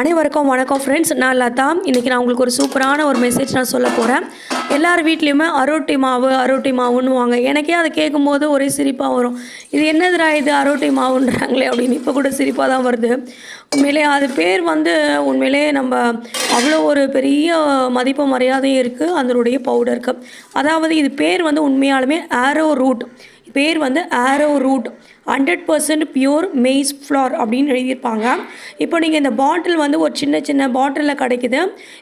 அனைவருக்கும் வணக்கம் ஃப்ரெண்ட்ஸ் நான் லதா. இன்றைக்கி நான் உங்களுக்கு ஒரு சூப்பரான ஒரு மெசேஜ் நான் சொல்ல போகிறேன் எல்லார் வீட்லேயுமே அரோட்டி மாவு அரோட்டி மாவுன்னுவாங்க எனக்கே அதை கேட்கும்போது ஒரே சிரிப்பாக வரும். இது என்னதுரா இது அரோட்டி மாவுன்றாங்களே அப்படின்னு இப்போ கூட சிரிப்பாக தான் வருது. உண்மையிலே அது பேர் வந்து உண்மையிலே நம்ம அவ்வளோ ஒரு பெரிய மதிப்பு மரியாதையும் இருக்குது அதனுடைய பவுடருக்கு அதாவது இது பேர் வந்து உண்மையாலுமே ஆரோ ரூட் பேர் வந்து arrowroot hundred percent pure maize flour அப்படின்னு எழுதியிருப்பாங்க. இப்போ நீங்கள் இந்த பாட்டில் வந்து ஒரு சின்ன சின்ன பாட்டிலில் கிடைக்குது.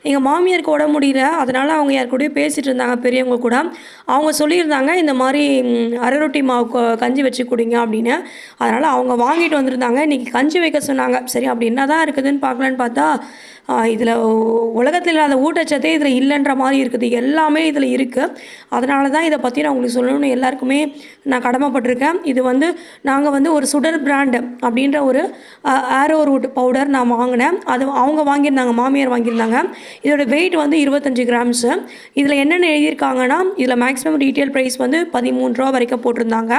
எங்கள் மாமியாருக்கு உடம்பு முடியல. அதனால் அவங்க யார் கூடயும் பேசிகிட்டு இருந்தாங்க பெரியவங்க கூட. அவங்க சொல்லியிருந்தாங்க இந்த மாதிரி அரைரொட்டி அரரொட்டி மாவு கஞ்சி வச்சு குடிங்க அப்படின்னு. அதனால் அவங்க வாங்கிட்டு வந்திருந்தாங்க. இன்றைக்கி கஞ்சி வைக்க சொன்னாங்க. சரி அப்படி என்ன தான் இருக்குதுன்னு பார்க்கலான்னு பார்த்தா இதில் உலகத்தில் இல்லாத ஊட்டச்சத்தே இதில் இல்லைன்ற மாதிரி இருக்குது. எல்லாமே இதில் இருக்குது அதனால தான் இதை பற்றி நான் உங்களுக்கு சொல்லணும்னு எல்லாருக்குமே நான் கடமைப்பட்டிருக்கேன். இது வந்து நான் நாங்கள் வந்து ஒரு சுடர் பிராண்டு அப்படின்ற ஒரு ஆரோ ரூட் பவுடர் நான் வாங்கினேன். அது அவங்க வாங்கியிருந்தாங்க மாமியார் வாங்கியிருந்தாங்க. இதோட வெயிட் வந்து இருபத்தஞ்சி கிராம்ஸு இதில் என்னென்ன எழுதியிருக்காங்கன்னா இதில் மேக்ஸிமம் ரீட்டெயில் ப்ரைஸ் வந்து பதிமூணு ரூபா வரைக்கும் போட்டிருந்தாங்க.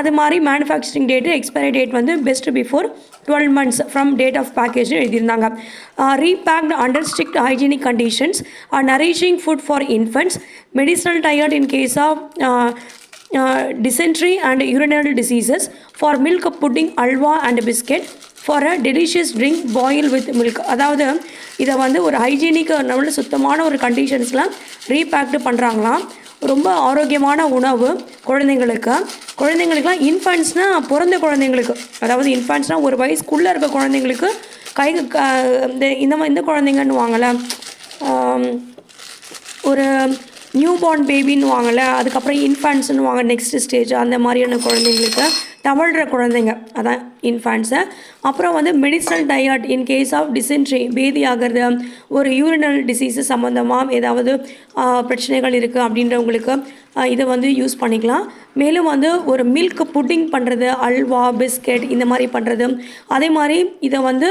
அது மாதிரி மேனுஃபேக்சரிங் டேட்டு எக்ஸ்பைரி டேட் வந்து best before twelve months from date of package எழுதியிருந்தாங்க. Repacked under strict hygienic conditions nourishing food for infants medicinal tired in case of Uh, dysentery and urinary diseases for milk pudding alwa and biscuit. For a delicious drink boil with milk அதாவது இதை வந்து ஒரு hygienic நல்ல சுத்தமான ஒரு கண்டிஷன்ஸில் ரீபேக்டு பண்ணுறாங்களாம் ரொம்ப ஆரோக்கியமான உணவு குழந்தைங்களுக்கு. குழந்தைங்களுக்குலாம் இன்ஃபேன்ட்ஸ்னால் பிறந்த குழந்தைங்களுக்கு. அதாவது இன்ஃபேன்ட்ஸ்னால் ஒரு வயசுக்குள்ளே இருக்க குழந்தைங்களுக்கு கை க- இந்த இந்த இந்த குழந்தைங்கன்னு வாங்கலை ஒரு நியூ பார்ன் பேபின்னு வாங்கல அதுக்கப்புறம் இன்ஃபேன்ட்ஸ்னு வாங்க நெக்ஸ்ட் ஸ்டேஜ் அந்த மாதிரியான குழந்தைங்களுக்கு தவழ்கிற குழந்தைங்க அதான் இன்ஃபேன்ட்ஸு அப்புறம் வந்து medicinal diet in case of dysentery பேதி ஆகிறது ஒரு யூரினல் டிசீஸு சம்மந்தமாக ஏதாவது பிரச்சனைகள் இருக்குது அப்படின்றவங்களுக்கு இதை வந்து யூஸ் பண்ணிக்கலாம். மேலும் வந்து ஒரு மில்க் புட்டிங் பண்ணுறது அல்வா பிஸ்கெட் இந்த மாதிரி பண்ணுறது அதே மாதிரி இதை வந்து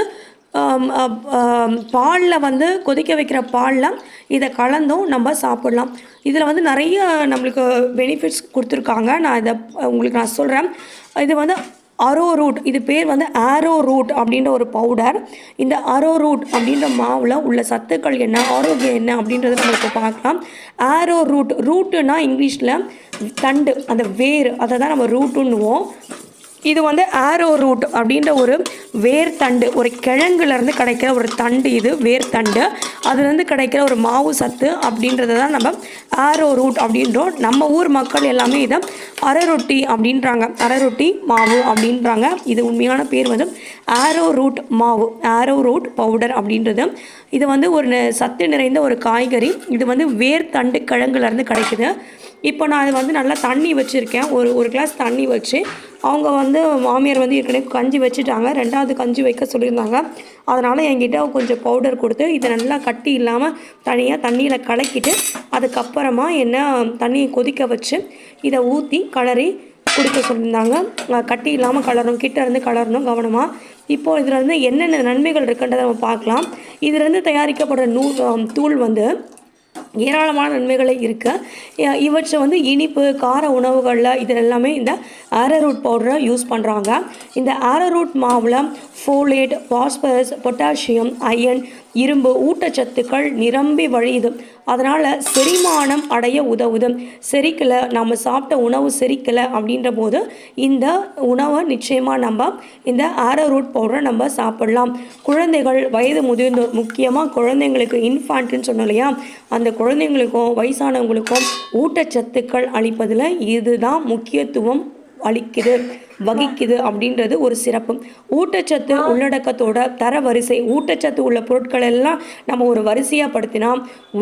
பாலில் வந்து கொதிக்க வைக்கிற பாலில் இதை கலந்தும் நம்ம சாப்பிடலாம். இதில் வந்து நிறைய நம்மளுக்கு பெனிஃபிட்ஸ் கொடுத்துருக்காங்க. நான் இதை உங்களுக்கு நான் சொல்கிறேன் இது வந்து அரோ ரூட் இது பேர் வந்து ஆரோ ரூட் அப்படின்ற ஒரு பவுடர் இந்த அரோ ரூட் அப்படின்ற மாவில் உள்ள சத்துக்கள் என்ன ஆரோக்கியம் என்ன அப்படின்றத நம்ம இப்போ பார்க்கலாம். ஆரோ ரூட் ரூட்டுனா இங்கிலீஷில் தண்டு அந்த வேர் அதை தான் நம்ம ரூட்டுன்னுவோம் இது வந்து ஆரோ ரூட் அப்படின்ற ஒரு வேர் தண்டு ஒரு கிழங்குலேருந்து கிடைக்கிற ஒரு தண்டு இது வேர் தண்டு அதுலேருந்து கிடைக்கிற ஒரு மாவு சத்து அப்படின்றத தான் நம்ம ஆரோ ரூட் அப்படின்றோம். நம்ம ஊர் மக்கள் எல்லாமே இதை அரரொட்டி அப்படின்றாங்க. அரரொட்டி மாவு அப்படின்றாங்க. இது உண்மையான பேர் வந்து ஆரோ ரூட் மாவு ஆரோ ரூட் பவுடர் அப்படின்றது. இது வந்து ஒரு ந- சத்து நிறைந்த ஒரு காய்கறி. இது வந்து வேர் தண்டு கிழங்குலேருந்து கிடைக்குது. இப்போ நான் அது வந்து நல்லா தண்ணி வச்சுருக்கேன். ஒரு ஒரு கிளாஸ் தண்ணி வச்சு அவங்க வந்து மாமியார் வந்து ஏற்கனவே கஞ்சி வச்சுட்டாங்க. ரெண்டாவது கஞ்சி வைக்க சொல்லியிருந்தாங்க. அதனால் என்கிட்ட கொஞ்சம் பவுடர் கொடுத்து இதை நல்லா கட்டி இல்லாமல் தனியாக தண்ணியில் கலக்கிட்டு அதுக்கப்புறமா என்ன தண்ணியை கொதிக்க வச்சு இதை ஊற்றி கலரி குடிக்க சொல்லியிருந்தாங்க. கட்டி இல்லாமல் கலரணும் கிட்ட இருந்து கலரணும் கவனமாக இப்போ இதில் இருந்து என்னென்ன நன்மைகள் இருக்குன்றதை நம்ம பார்க்கலாம். இதிலேருந்து தயாரிக்கப்படுற நூல் தூள் வந்து ஏராளமான நன்மைகளை இருக்குது இவற்றை வந்து இனிப்பு கார உணவுகளில் இதில் எல்லாமே இந்த ஆரரூட் பவுடரை யூஸ் பண்ணுறாங்க இந்த ஆரரூட் மாவில் ஃபோலேட் பாஸ்பரஸ் பொட்டாசியம் அயன் இரும்பு ஊட்டச்சத்துக்கள் நிரம்பி வழியுது. அதனால் செரிமானம் அடைய உதவுது. செரிக்கலை நம்ம சாப்பிட்ட உணவு செரிக்கலை அப்படின்ற போது இந்த உணவை நிச்சயமாக நம்ம இந்த ஆரோரூட் பவுடரை நம்ம சாப்பிடலாம். குழந்தைகள் வயது முதிர்ந்தோர் முக்கியமாக குழந்தைங்களுக்கு இன்ஃபான்ட்னு சொன்னோம் இல்லையா? அந்த குழந்தைங்களுக்கும் வயசானவங்களுக்கும் ஊட்டச்சத்துக்கள் அளிப்பதில் இதுதான் முக்கியத்துவம் அளிக்குது. வகிக்குது அப்படின்றது ஒரு சிறப்பு. ஊட்டச்சத்து உள்ளடக்கத்தோட தரவரிசை ஊட்டச்சத்து உள்ள பொருட்கள் எல்லாம் நம்ம ஒரு வரிசையாக படுத்தினா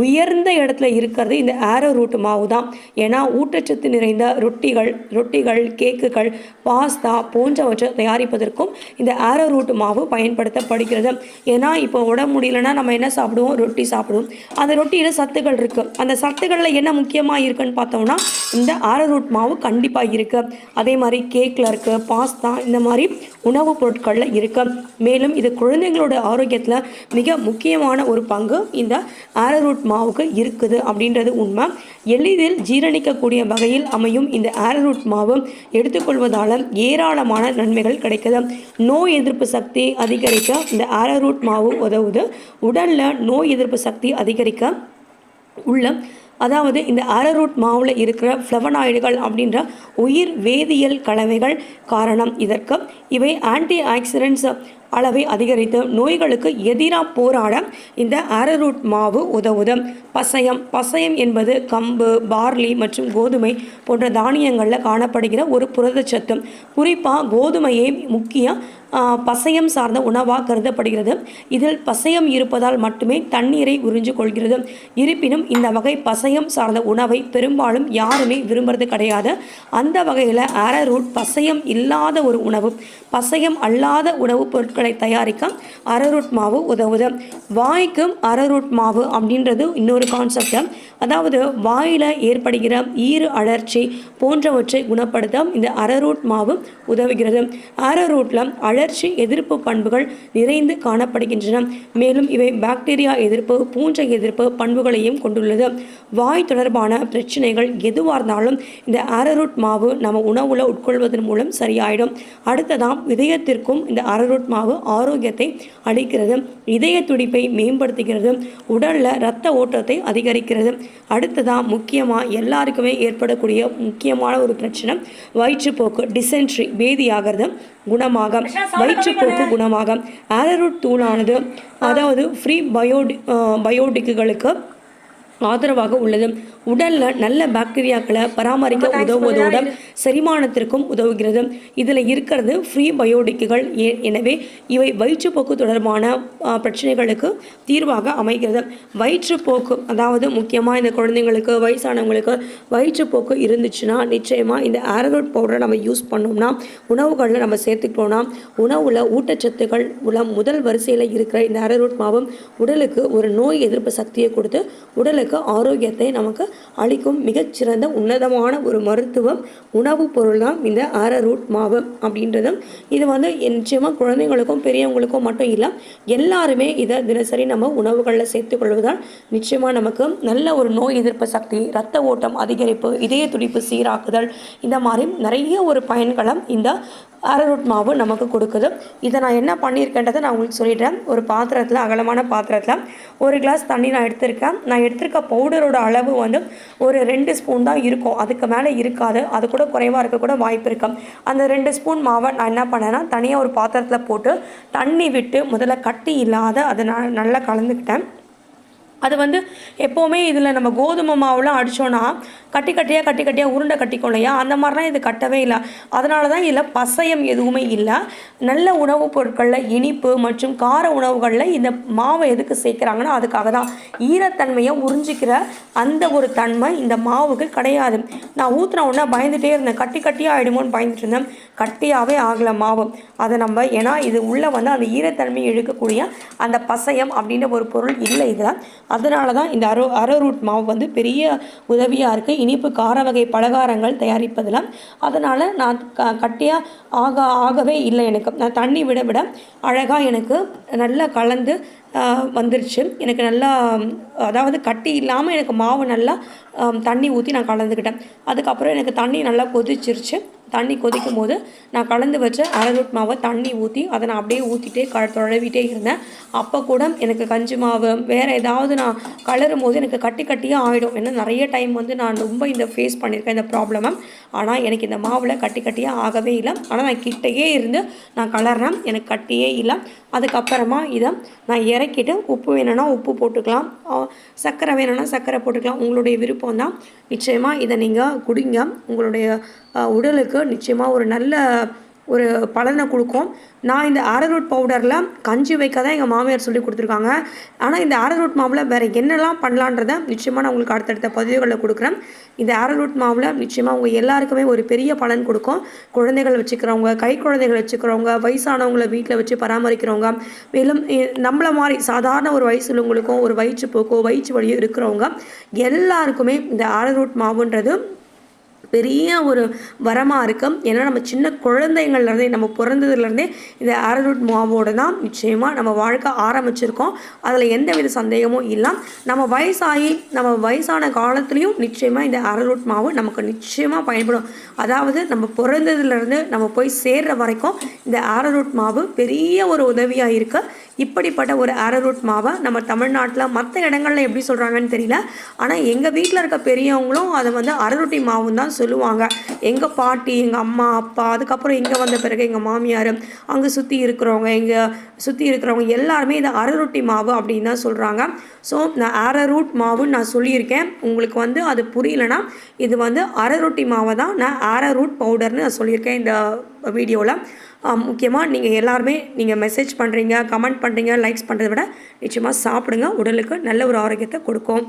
உயர்ந்த இடத்துல இருக்கிறது இந்த ஆரோ ரூட் மாவு தான். ஏன்னா ஊட்டச்சத்து நிறைந்த ரொட்டிகள் ரொட்டிகள் கேக்குகள் பாஸ்தா போன்றவற்றை தயாரிப்பதற்கும் இந்த ஆரோ ரூட் மாவு பயன்படுத்தப்படுகிறது. ஏன்னா இப்போ உடம்பு முடியலன்னா நம்ம என்ன சாப்பிடுவோம்? ரொட்டி சாப்பிடுவோம். அந்த ரொட்டியில் சத்துக்கள் இருக்குது அந்த சத்துக்களில் என்ன முக்கியமாக இருக்குன்னு பார்த்தோம்னா இந்த ஆரரூட் மாவு கண்டிப்பாக இருக்குது அதே மாதிரி கேக்கில் இருக்குது பாஸ்தா இந்த மாதிரி உணவுப் பொருட்களில் இருக்குது மேலும் இது குழந்தைங்களோட ஆரோக்கியத்தில் மிக முக்கியமான ஒரு பங்கு இந்த ஆரரூட் மாவுக்கு இருக்குது அப்படின்றது உண்மை. எளிதில் ஜீரணிக்கக்கூடிய வகையில் அமையும் இந்த ஆரரூட் மாவு எடுத்துக்கொள்வதால் ஏராளமான நன்மைகள் கிடைக்குது. நோய் எதிர்ப்பு சக்தி அதிகரிக்க இந்த ஆரரூட் மாவு உதவுது. உடலில் நோய் எதிர்ப்பு சக்தி அதிகரிக்க உள்ள அதாவது இந்த அரரூட் மாவில் இருக்கிற ஃப்ளவனாய்டுகள் அப்படின்ற உயிர் வேதியியல் கலவைகள் காரணம் இதற்கு. இவை ஆன்டி ஆக்சிடென்ட்ஸ் அளவை அதிகரித்து நோய்களுக்கு எதிராக போராட இந்த அரரூட் மாவு உதவுது. பசையம் பசையம் என்பது கம்பு பார்லி மற்றும் கோதுமை போன்ற தானியங்களில் காணப்படுகிற ஒரு புரதச்சத்து. குறிப்பாக கோதுமையை முக்கிய பசையம் சார்ந்த உணவாக கருதப்படுகிறது. இதில் பசையம் இருப்பதால் மட்டுமே தண்ணீரை உறிஞ்சு கொள்கிறது. இருப்பினும் இந்த வகை பசையம் சார்ந்த உணவை பெரும்பாலும் யாருமே விரும்புறது கிடையாது. அந்த வகையில் அரரூட் பசையம் இல்லாத ஒரு உணவு பசையம் அல்லாத உணவுப் பொருட்களை தயாரிக்க அரரூட் மாவு உதவுது. வாய்க்கும் அரரூட் மாவு அப்படின்றது இன்னொரு கான்செப்ட் அதாவது வாயில் ஏற்படுகிற ஈறு அழற்சி போன்றவற்றை குணப்படுத்த இந்த அரரூட் மாவு உதவுகிறது. அரரூட்டில் வளர்ச்சி எதிர்ப்பு பண்புகள் நிறைந்து காணப்படுகின்றன. மேலும் இவை பாக்டீரியா எதிர்ப்பு பூஞ்சை எதிர்ப்பு பண்புகளையும் கொண்டுள்ளது. வாய் தொடர்பான பிரச்சனைகள் எதுவாக இருந்தாலும் இந்த அரரூட் மாவு நம்ம உணவுல உட்கொள்வதன் மூலம் சரியாயிடும். அடுத்ததாம் இதயத்திற்கும் இந்த அரரூட் மாவு ஆரோக்கியத்தை அளிக்கிறது. இதய துடிப்பை மேம்படுத்துகிறது. உடல்ல இரத்த ஓட்டத்தை அதிகரிக்கிறது. அடுத்ததாக முக்கியமாக எல்லாருக்குமே ஏற்படக்கூடிய முக்கியமான ஒரு பிரச்சனை வயிற்றுப்போக்கு டிசென்ட்ரி பேதியாகிறது. குணமாக வயிற்றுப்போக்கு குணமாக ஆரரூட் தூளானது. அதாவது ஃப்ரீ பயோடி பயோடிக்குகளுக்கு ஆதரவாக உள்ளது. உடலில் நல்ல பாக்டீரியாக்களை பராமரிக்க உதவுவதோட செரிமானத்திற்கும் உதவுகிறது. இதில் இருக்கிறது ஃப்ரீ பயோடிக்குகள் ஏ எனவே இவை வயிற்றுப்போக்கு தொடர்பான பிரச்சனைகளுக்கு தீர்வாக அமைகிறது. வயிற்றுப்போக்கு அதாவது முக்கியமாக இந்த குழந்தைங்களுக்கு வயசானவங்களுக்கு வயிற்றுப்போக்கு இருந்துச்சுன்னா நிச்சயமாக இந்த ஆரரோட் பவுடரை நம்ம யூஸ் பண்ணோம்னா உணவுகளில் நம்ம சேர்த்துக்கிட்டோம்னா உணவில் ஊட்டச்சத்துக்கள் உள்ள முதல் வரிசையில் இருக்கிற இந்த அரரூட் மாவும் உடலுக்கு ஒரு நோய் எதிர்ப்பு சக்தியை கொடுத்து உடலுக்கு ஆரோக்கியத்தை நமக்கு அளிக்கும் மிகச்சிறந்த உன்னதமான ஒரு மருத்துவம் உணவுப் பொருள் தான் இந்த அரரூட் மாவு அப்படின்றதும். இது வந்து நிச்சயமாக குழந்தைங்களுக்கும் பெரியவங்களுக்கும் மட்டும் இல்லை எல்லாருமே இதை தினசரி நம்ம உணவுகளில் சேர்த்துக்கொள்வதால் நிச்சயமாக நமக்கு நல்ல ஒரு நோய் எதிர்ப்பு சக்தி ரத்த ஓட்டம் அதிகரிப்பு இதய துடிப்பு சீராக்குதல் இந்த மாதிரி நிறைய ஒரு பயன்களம் இந்த அரரூட் மாவு நமக்கு கொடுக்குது. இதை நான் என்ன பண்ணியிருக்கேன்றதை நான் உங்களுக்கு சொல்லிடுறேன். ஒரு பாத்திரத்தில் அகலமான பாத்திரத்தில் ஒரு கிளாஸ் தண்ணி நான் எடுத்திருக்கேன். நான் எடுத்திருக்க பவுடரோட அளவு வந்து ஒரு ரெண்டு ஸ்பூன் தான் இருக்கும். அதுக்கு மேலே இருக்காது. அது கூட குறைவாக இருக்க கூட வாய்ப்பு இருக்கும் அந்த ரெண்டு ஸ்பூன் மாவை நான் என்ன பண்ணேன்னா தனியாக ஒரு பாத்திரத்தில் போட்டு தண்ணி விட்டு முதல்ல கட்டி இல்லாத அதை நான் நல்லா கலந்துக்கிட்டேன். அது வந்து எப்போவுமே இதில் நம்ம கோதுமை மாவுலாம் அடித்தோன்னா கட்டி கட்டியாக கட்டி கட்டியாக உருண்டை கட்டிக்கும் இல்லையா? அந்த மாதிரிலாம் இது கட்டவே இல்லை. அதனால தான் இதில் பசையம் எதுவுமே இல்லை. நல்ல உணவுப் பொருட்களில் இனிப்பு மற்றும் கார உணவுகளில் இந்த மாவை எதுக்கு சேர்க்குறாங்கன்னா அதுக்காக தான் ஈரத்தன்மையை உறிஞ்சிக்கிற அந்த ஒரு தன்மை இந்த மாவுக்கு கிடையாது. நான் ஊற்றின உடனே பயந்துகிட்டே இருந்தேன். கட்டி கட்டியாக ஆகிடுமோன்னு பயந்துட்டு இருந்தேன். கட்டியாகவே ஆகலை மாவு. அதை நம்ம ஏன்னா இது உள்ளே வந்து அந்த ஈரத்தன்மையை இழுக்கக்கூடிய அந்த பசையம் அப்படின்ற ஒரு பொருள் இல்லை இதில். அதனால தான் இந்த அரோ அரரூட் மாவு வந்து பெரிய உதவியாக இருக்குது இனிப்பு கார வகை பலகாரங்கள் தயாரிப்பதில் அதனால் நான் க கட்டியாக ஆக ஆகவே இல்லை எனக்கு. நான் தண்ணி விட விட அழகாக எனக்கு நல்லா கலந்து வந்துருச்சு. எனக்கு நல்லா அதாவது கட்டி இல்லாமல் எனக்கு மாவு நல்லா தண்ணி ஊற்றி நான் கலந்துக்கிட்டேன். அதுக்கப்புறம் எனக்கு தண்ணி நல்லா கொதிச்சிருச்சு. தண்ணி கொதிக்கும் போது நான் கலந்து வச்ச அரரூட் மாவை தண்ணி ஊற்றி அதை நான் அப்படியே ஊற்றிட்டே க தொழவிட்டே இருந்தேன். அப்போ கூட எனக்கு கஞ்சி மாவு வேறு ஏதாவது நான் கலரும் போது எனக்கு கட்டி கட்டியாக ஆகிடும் ஏன்னா நிறைய டைம் வந்து நான் ரொம்ப இந்த ஃபேஸ் பண்ணியிருக்கேன் இந்த ப்ராப்ளமை ஆனால் எனக்கு இந்த மாவில் கட்டி கட்டியாக ஆகவே இல்லை. ஆனால் நான் கிட்டேயே இருந்து நான் கலர்றேன். எனக்கு கட்டியே இல்லை. அதுக்கப்புறமா இதை நான் இறக்கிட்டு உப்பு வேணும்னா உப்பு போட்டுக்கலாம். சர்க்கரை வேணும்னா சர்க்கரை போட்டுக்கலாம். உங்களுடைய விருப்பம் தான். நிச்சயமாக இதை நீங்கள் குடிங்க. உங்களுடைய உடலுக்கு நிச்சயமாக ஒரு நல்ல ஒரு பலனை கொடுக்கும். நான் இந்த ஆரரூட் பவுடரில் கஞ்சி வைக்க தான் எங்கள் மாமியார் சொல்லி கொடுத்துருக்காங்க. ஆனால் இந்த ஆரரூட் மாவில் வேறு என்னெல்லாம் பண்ணலான்றத நிச்சயமாக நான் உங்களுக்கு அடுத்தடுத்த பதிவுகளில் கொடுக்குறேன். இந்த ஆரரூட் மாவில் நிச்சயமாக உங்கள் எல்லாருக்குமே ஒரு பெரிய பலன் கொடுக்கும். குழந்தைகள் வச்சுக்கிறவங்க கை குழந்தைகள் வச்சுக்கிறவங்க வயசானவங்கள வீட்டில் வச்சு பராமரிக்கிறவங்க மேலும் நம்மளை மாதிரி சாதாரண ஒரு வயசுள்ளவங்களுக்கும் ஒரு வயிற்றுப்போக்கோ வயிற்று வலியோ இருக்கிறவங்க எல்லாருக்குமே இந்த ஆரரூட் மாவுன்றது பெரிய ஒரு வரமாக இருக்கும். ஏன்னா நம்ம சின்ன குழந்தைங்கள்லேருந்தே நம்ம பிறந்ததுலேருந்தே இந்த ஆரரூட் மாவோடு தான் நிச்சயமாக நம்ம வாழ்க்கை ஆரம்பிச்சிருக்கோம். அதில் எந்த வித சந்தேகமும் இல்லை. நம்ம வயசாகி நம்ம வயசான காலத்துலேயும் நிச்சயமாக இந்த அரரூட் மாவு நமக்கு நிச்சயமாக பயன்படும். அதாவது நம்ம பிறந்ததுலேருந்து நம்ம போய் சேர்ற வரைக்கும் இந்த ஆரரூட் மாவு பெரிய ஒரு உதவியாக இருக்குது இப்படிப்பட்ட ஒரு ஆரரூட் மாவை நம்ம தமிழ்நாட்டில் மற்ற இடங்களில் எப்படி சொல்கிறாங்கன்னு தெரியல. ஆனால் எங்கள் வீட்டில் இருக்க பெரியவங்களும் அதை வந்து அரரொட்டி மாவும் தான் சொல்லுவாங்க. எங்கள் பாட்டி எங்கள் அம்மா அப்பா அதுக்கப்புறம் இங்கே வந்த பிறகு எங்கள் மாமியார் அங்கே சுற்றி இருக்கிறவங்க இங்கே சுற்றி இருக்கிறவங்க எல்லாருமே இதை அரரொட்டி மாவு அப்படின்னு தான் சொல்கிறாங்க ஸோ நான் ஆரரூட் மாவுன்னு நான் சொல்லியிருக்கேன். உங்களுக்கு வந்து அது புரியலனா இது வந்து அரரொட்டி மாவை தான் நான் ஆரரூட் பவுடர்னு நான் சொல்லியிருக்கேன் இந்த வீடியோவில் முக்கியமாக நீங்கள் எல்லாருமே நீங்கள் மெசேஜ் பண்ணுறீங்க கமெண்ட் பண்ணுறீங்க லைக்ஸ் பண்ணுறத விட நிச்சயமாக சாப்பிடுங்க. உடலுக்கு நல்ல ஒரு ஆரோக்கியத்தை கொடுக்கும்.